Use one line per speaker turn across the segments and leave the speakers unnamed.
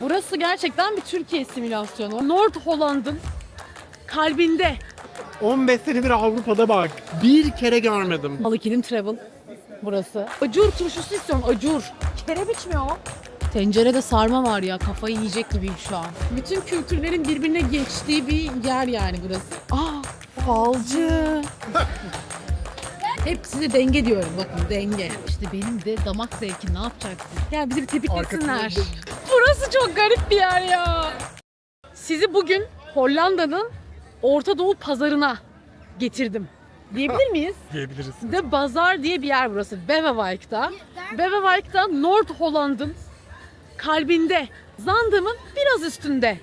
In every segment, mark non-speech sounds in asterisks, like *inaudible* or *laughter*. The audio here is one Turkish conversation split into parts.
Burası gerçekten bir Türkiye simülasyonu. North Holland'ın kalbinde.
15 senedir Avrupa'da bak. Bir kere görmedim.
Balıkilim Travel burası. Acur turşusu istiyorum acur. Kerebiç mi o? Tencerede sarma var ya kafayı yiyecek gibiyim şu an. Bütün kültürlerin birbirine geçtiği bir yer yani burası. Aa falcı. *laughs* Hep size denge diyorum bakın denge. İşte benim de damak zevkim ne yapacaksın? Gel bizi bir tepiklesinler. Burası çok garip bir yer ya. Sizi bugün Hollanda'nın Orta Doğu pazarına getirdim. Diyebilir miyiz? *laughs*
Diyebiliriz.
De Bazar diye bir yer burası. Beverwijk'ta. Beverwijk'ta North Holland'ın kalbinde, Zandam'ın biraz üstünde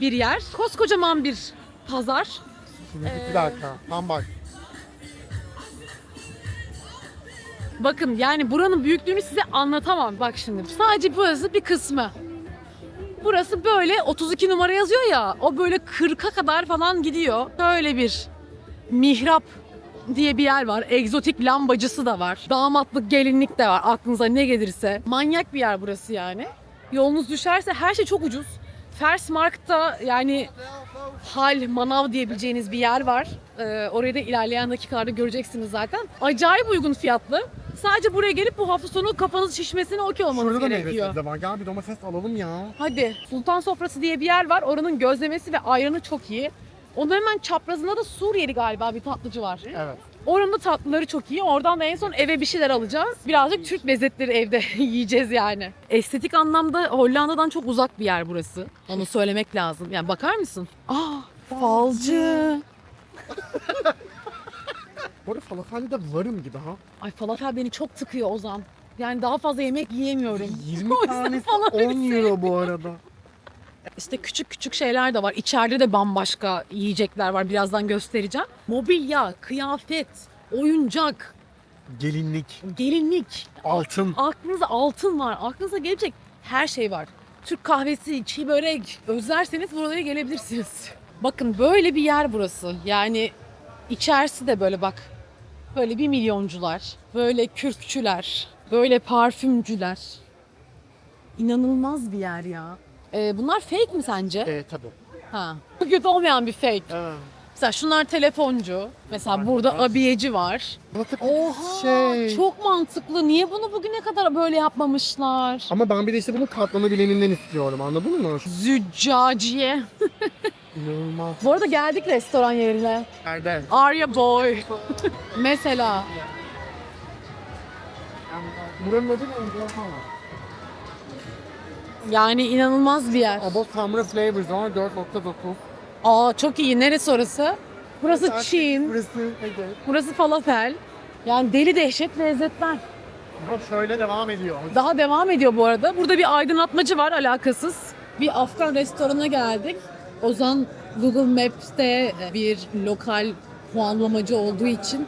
bir yer. Koskocaman bir pazar.
Şimdi bir dakika. Tam bak.
Bakın yani buranın büyüklüğünü size anlatamam. Bak şimdi sadece burası bir kısmı. Burası böyle 32 numara yazıyor ya. O böyle 40'a kadar falan gidiyor. Böyle bir mihrap diye bir yer var. Egzotik lambacısı da var. Damatlık, gelinlik de var. Aklınıza ne gelirse. Manyak bir yer burası yani. Yolunuz düşerse her şey çok ucuz. Fersmark'ta yani hal, manav diyebileceğiniz bir yer var. Ee, orayı da ilerleyen dakikalarda göreceksiniz zaten. Acayip uygun fiyatlı. Sadece buraya gelip bu hafta sonu kafanız şişmesine okey olmanız
Şurada da meyve
gerekiyor.
sebze var. Gel bir domates alalım ya.
Hadi. Sultan Sofrası diye bir yer var. Oranın gözlemesi ve ayranı çok iyi. Onun hemen çaprazında da Suriyeli galiba bir tatlıcı var.
Evet.
Oranın da tatlıları çok iyi. Oradan da en son eve bir şeyler alacağız. Birazcık Türk lezzetleri evde *laughs* yiyeceğiz yani. Estetik anlamda Hollanda'dan çok uzak bir yer burası. Onu söylemek lazım. Yani bakar mısın? Aa, falcı. *laughs*
Bu arada falafelde de varım gibi ha.
Ay falafel beni çok tıkıyor Ozan. Yani daha fazla yemek yiyemiyorum.
20 *laughs*
O yüzden
tanesi
falafeli
10 euro bu arada.
İşte küçük küçük şeyler de var. İçeride de bambaşka yiyecekler var. Birazdan göstereceğim. Mobilya, kıyafet, oyuncak,
Gelinlik,
gelinlik.
altın.
Aklınıza altın var. Aklınıza gelecek her şey var. Türk kahvesi, çiğ börek. Özlerseniz buralara gelebilirsiniz. Bakın böyle bir yer burası. Yani içerisi de böyle bak. Böyle bir milyoncular, böyle kürkçüler, böyle parfümcüler. İnanılmaz bir yer ya. Ee, bunlar fake mi sence?
E tabii.
Ha. Kötü olmayan bir fake.
Evet.
Mesela şunlar telefoncu. Mesela burada abiyeci var. Oha
şey.
çok mantıklı. Niye bunu bugüne kadar böyle yapmamışlar?
Ama ben bir de işte bunu katlanabileninden istiyorum anladın mı?
Züccaciye. *laughs*
İnanılmaz.
Bu arada geldik restoran yerine.
Nerede?
Arya Boy. *laughs* Mesela.
Buranın adı ne? Oha.
Yani inanılmaz bir yer.
Abo Summer Flavors var 4.9.
Aa çok iyi. Neresi orası? Burası Çin.
Burası evet.
Burası falafel. Yani deli dehşet lezzetler.
Bak şöyle devam ediyor.
Daha devam ediyor bu arada. Burada bir aydınlatmacı var alakasız. Bir Afgan restoranına geldik. Ozan Google Maps'te bir lokal puanlamacı olduğu için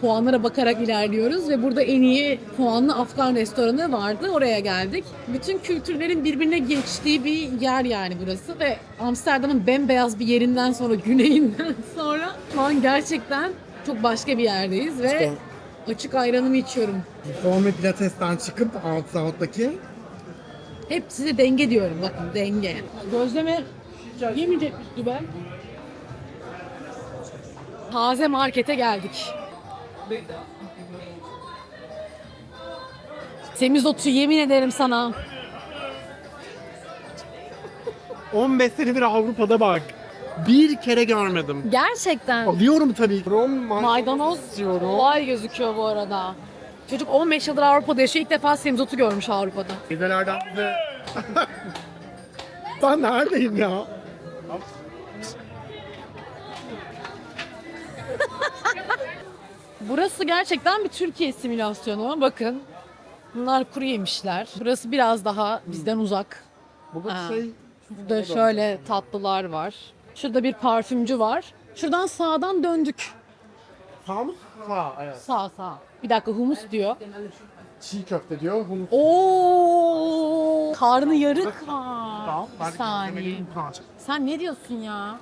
puanlara bakarak ilerliyoruz ve burada en iyi puanlı Afgan restoranı vardı. Oraya geldik. Bütün kültürlerin birbirine geçtiği bir yer yani burası ve Amsterdam'ın bembeyaz bir yerinden sonra, *laughs* güneyinden sonra şu an gerçekten çok başka bir yerdeyiz ve
İşte.
açık ayranımı içiyorum.
Forme Pilates'ten çıkıp alt alttaki
Hep size denge diyorum bakın denge. Gözleme yemeyecekmiş gibi. Taze markete geldik. Semizotu yemin ederim sana. *laughs*
15 senedir Avrupa'da bak. Bir kere görmedim.
Gerçekten
Alıyorum tabii. Rom
maydanoz
istiyorum.
kolay gözüküyor bu arada. Çocuk 15 yıldır Avrupa'da yaşıyor. İlk defa semizotu görmüş Avrupa'da.
Vizelerden bize... *laughs* ben neredeyim ya? *laughs*
Burası gerçekten bir Türkiye simülasyonu. Bakın. Bunlar kuru yemişler. Burası biraz daha bizden uzak.
Burada
Ha.
şey...
Burada şöyle tatlılar var. Şurada bir parfümcü var. Şuradan sağdan döndük.
Sağ mı? Sağ, evet.
Sağ sağ. Bir dakika humus diyor.
Çiğ köfte diyor. Bunu
Oo! Karnı yarık var. Bir saniye. Sen ne diyorsun ya?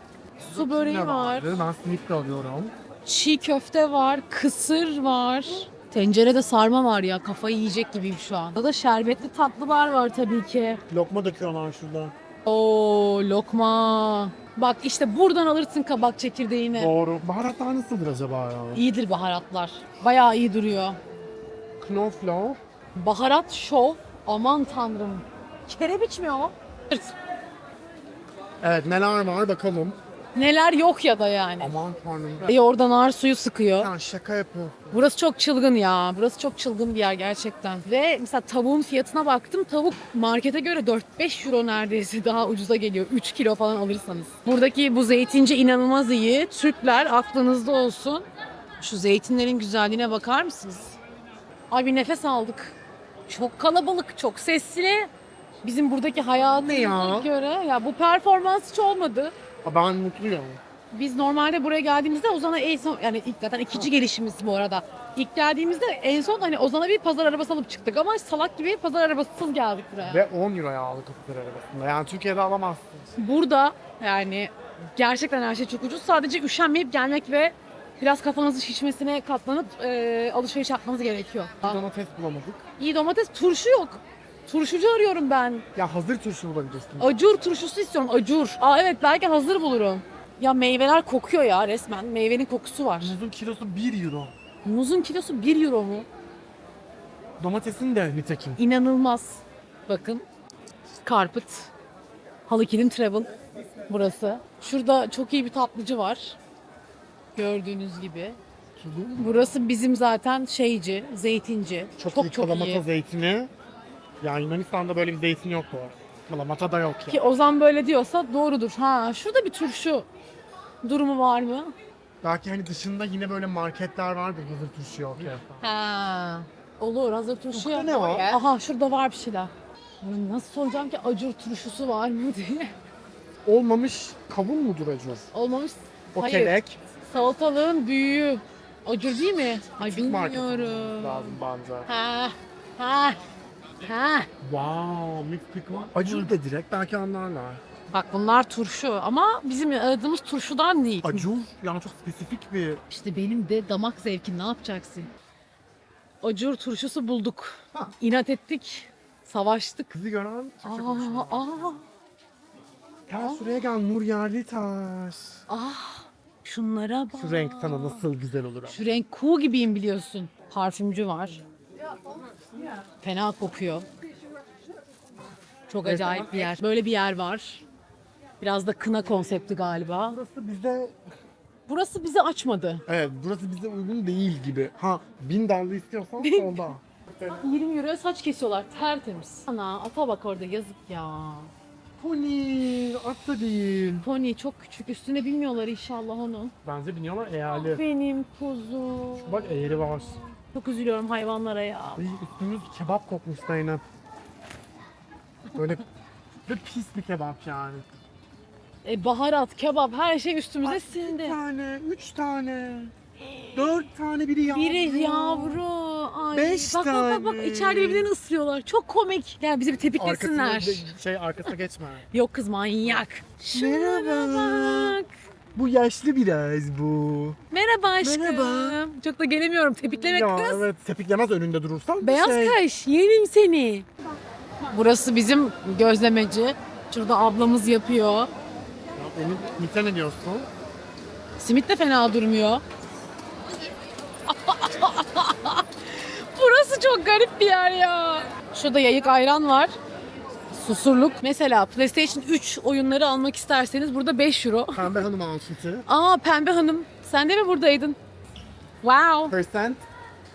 Su böreği var.
Ben simit de alıyorum.
Çiğ köfte var. Kısır var. Tencerede sarma var ya kafayı yiyecek gibiyim şu an. Burada da şerbetli tatlı bar var tabii ki.
Lokma döküyorlar şurada.
Oo lokma. Bak işte buradan alırsın kabak çekirdeğini.
Doğru. Baharatlar nasıldır acaba ya?
İyidir baharatlar. Bayağı iyi duruyor.
Knoflook.
Baharat şov. Aman tanrım. Kerebiç mi o?
Evet neler var bakalım.
Neler yok ya da yani.
Aman tanrım.
E oradan nar suyu sıkıyor.
Ya şaka yapıyor.
Burası çok çılgın ya. Burası çok çılgın bir yer gerçekten. Ve mesela tavuğun fiyatına baktım. Tavuk markete göre 4-5 euro neredeyse *laughs* daha ucuza geliyor. 3 kilo falan alırsanız. Buradaki bu zeytinci inanılmaz iyi. Türkler aklınızda olsun. Şu zeytinlerin güzelliğine bakar mısınız? Ay bir nefes aldık. Çok kalabalık, çok sesli. Bizim buradaki hayatımıza
ya?
göre ya bu performans hiç olmadı.
Aa, Ben mutluyum.
Biz normalde buraya geldiğimizde Ozan'a en son yani ilk zaten ikinci gelişimiz bu arada. İlk geldiğimizde en son hani Ozan'a bir pazar arabası alıp çıktık ama salak gibi pazar arabasız geldik buraya.
Ve 10 euroya aldık kadar arabasında. Yani Türkiye'de alamazsın.
Burada yani gerçekten her şey çok ucuz. Sadece üşenmeyip gelmek ve biraz kafanızın şişmesine katlanıp e, alışveriş yapmanız gerekiyor.
Domates bulamadık.
İyi domates, turşu yok. Turşucu arıyorum ben.
Ya hazır turşu bulabilirsin.
Acur turşusu istiyorum, acur. Aa evet belki hazır bulurum. Ya meyveler kokuyor ya resmen. Meyvenin kokusu var.
Muzun kilosu 1 euro.
Muzun kilosu 1 euro mu?
Domatesin de nitekim.
İnanılmaz. Bakın. Carpet. Halı Kilim Travel. Burası. Şurada çok iyi bir tatlıcı var. Gördüğünüz gibi. Burası bizim zaten şeyci, zeytinci.
Çok,
Çok
iyi
çok,
kalamata
iyi.
zeytini. Yani Yunanistan'da böyle bir zeytin yok bu. Kalamata da yok ya.
Ki Ozan böyle diyorsa doğrudur. Ha, şurada bir turşu durumu var mı?
Belki hani dışında yine böyle marketler vardır hazır turşu yok ya.
Ha. Olur hazır turşu.
Burada ne var?
Aha şurada var bir şeyler. Ya Nasıl soracağım ki acur turşusu var mı *laughs* diye.
Olmamış kavun mudur acaba?
Olmamış.
O
Hayır.
kelek.
Salatalığın büyüğü. Acur değil mi? Ay
marketi
bilmiyorum.
lazım bence.
Ha. Ha. Ha.
Wow, mix pickle. Acur da direkt belki anlarlar.
Bak bunlar turşu ama bizim aradığımız turşudan değil.
Acur yani çok spesifik bir
İşte benim de damak zevkim ne yapacaksın? Acur turşusu bulduk.
Ha.
İnat ettik. Savaştık.
kızı gören
Aa,
Türkçe konuşuyor.
aa,
Gel şuraya gel Nur Yerli Taş.
ah. Şunlara bak.
Şu renk sana nasıl güzel olur.
Şu renk kuğu gibiyim biliyorsun. Parfümcü var. Fena kokuyor. Çok acayip bir yer. Böyle bir yer var. Biraz da kına konsepti galiba.
Burası bize
Burası bizi açmadı.
evet burası bize uygun değil gibi. Ha bin dallı istiyorsan *laughs* solda.
20 euroya saç kesiyorlar tertemiz. Ana ata bak orada yazık ya.
Pony at da değil.
Pony çok küçük üstüne bilmiyorlar inşallah onun.
Bence biniyorlar eğerli.
Benim kuzum.
Bak eğri var.
Çok üzülüyorum hayvanlara ya.
Ay, üstümüz kebap kokmuş da yine. Böyle bir pis bir kebap yani.
E, baharat, kebap her şey üstümüze
Bir
sindi.
tane, üç tane, dört tane biri yavru.
Biri yavru. Ay.
Beş
bak, bak bak bak
tane.
içeride birbirlerini ısırıyorlar. Çok komik. Gel bizi bir tepiklesinler.
Arkasına, şey arkasına geçme.
Yok kız manyak. Şunlara
Merhaba.
bak.
Bu yaşlı biraz bu.
Merhaba aşkım.
Merhaba.
Çok da gelemiyorum. Tepikleme
ya
kız.
evet tepiklemez önünde durursan.
Beyaz
şey.
kaş. Yerim seni. Burası bizim gözlemeci. Şurada ablamız yapıyor.
Ya Benim Mite ne diyorsun?
Simit de fena durmuyor. Burası çok garip bir yer ya. Şurada yayık ayran var. Susurluk. Mesela PlayStation 3 oyunları almak isterseniz burada 5 euro.
Pembe hanım outfit'i.
Aa Pembe Hanım sen de mi buradaydın? Wow
Percent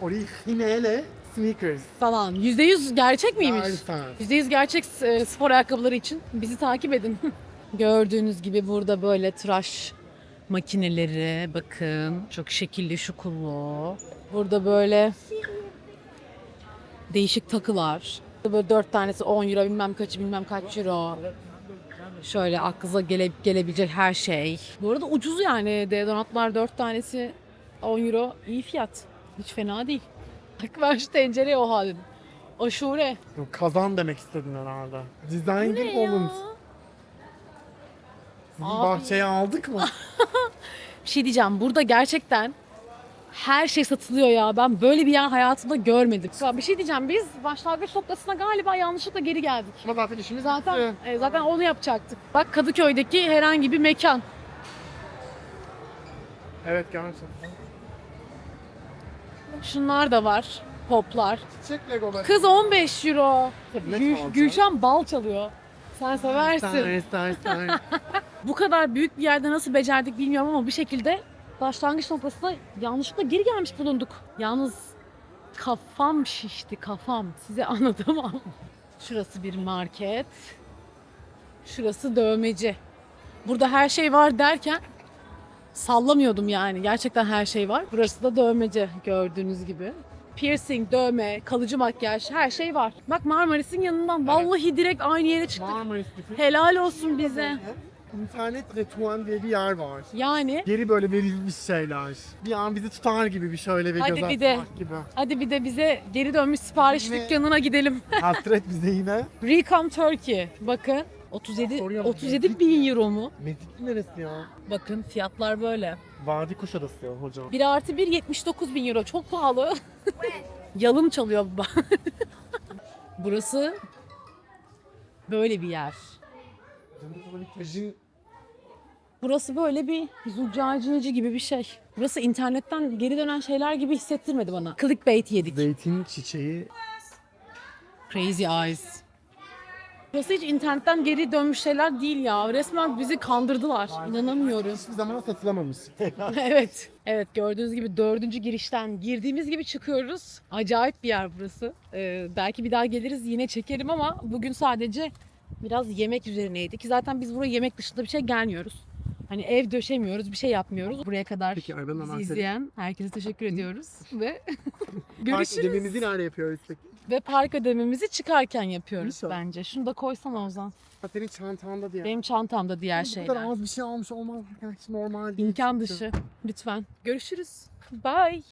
originale sneakers.
falan. %100 gerçek miymiş?
Lütfen.
%100 gerçek e, spor ayakkabıları için bizi takip edin. *laughs* Gördüğünüz gibi burada böyle tıraş makineleri bakın. Çok şekilli şukullu. Burada böyle değişik takılar. Böyle dört tanesi 10 euro bilmem kaçı bilmem kaç euro. Şöyle aklınıza gele, gelebilecek her şey. Bu arada ucuz yani deodorantlar 4 tanesi 10 euro iyi fiyat. Hiç fena değil. *laughs* Bak ben şu tencereye oha dedim. Aşure.
Kazan demek istedin herhalde. Design
ya?
olun. Bizim
Abi.
bahçeye aldık mı? *laughs*
Bir şey diyeceğim. Burada gerçekten Her şey satılıyor ya. Ben böyle bir yer hayatımda görmedim. Ya bir şey diyeceğim. Biz başlangıç noktasına galiba yanlışlıkla geri geldik.
Ama zaten işimiz
Zaten
bitti.
e, zaten onu yapacaktık. Bak Kadıköy'deki herhangi bir mekan.
Evet gerçekten.
Şunlar da var. Poplar.
Çiçek legoları.
Kız 15 euro.
Ne
Gül-
çalacak?
Gülşen bal çalıyor. Sen seversin.
Star, star, star.
Bu kadar büyük bir yerde nasıl becerdik bilmiyorum ama bir şekilde başlangıç noktasına yanlışlıkla geri gelmiş bulunduk. Yalnız kafam şişti kafam. Size *laughs* anlatamam. Şurası bir market. Şurası dövmeci. Burada her şey var derken sallamıyordum yani. Gerçekten her şey var. Burası da dövmeci gördüğünüz gibi. Piercing, dövme, kalıcı makyaj her şey var. Bak Marmaris'in yanından vallahi direkt aynı yere çıktık.
Marmaris.
Helal olsun bize.
İnternet retuan diye bir yer var.
Yani
Geri böyle verilmiş şeyler. Bir an bizi tutar gibi bir şöyle bir
Hadi
göz
bir de.
atmak gibi.
hadi bir de bize geri dönmüş sipariş
Yine-
dükkanına gidelim. *laughs*
Hasret bize yine.
Recom Turkey. Bakın 37
Soruyorum,
37 bin euro mu?
Medikli neresi ya?
Bakın fiyatlar böyle.
Vadi Kuşadası ya hocam.
1 artı 1 79 bin euro. Çok pahalı. *laughs* Yalım çalıyor baba. *laughs* Burası böyle bir yer.
Tajin
Burası böyle bir züccaciyeci gibi bir şey. Burası internetten geri dönen şeyler gibi hissettirmedi bana. Clickbait yedik.
zeytin çiçeği.
Crazy Eyes. Burası hiç internetten geri dönmüş şeyler değil ya. Resmen bizi kandırdılar. İnanamıyorum.
Hiçbir zaman satılamamış. *laughs* *laughs*
evet. Evet gördüğünüz gibi dördüncü girişten girdiğimiz gibi çıkıyoruz. Acayip bir yer burası. Ee, belki bir daha geliriz yine çekerim ama bugün sadece biraz yemek üzerineydik. Ki zaten biz buraya yemek dışında bir şey gelmiyoruz. Hani ev döşemiyoruz, bir şey yapmıyoruz. Buraya kadar
Peki, arabanın
bizi
anahtarı-
izleyen herkese teşekkür ediyoruz ve *laughs*
Park
görüşürüz.
ödememizi nerede yapıyoruz peki?
Ve park ödememizi çıkarken yapıyoruz
İnşallah.
bence. Şunu da koysana Ozan.
Ha, senin çantanda diye.
Benim çantamda diğer
Bu
şeyler.
kadar az bir şey almış olmaz. Normal değil.
İmkan dışı. Lütfen. Görüşürüz. Bye.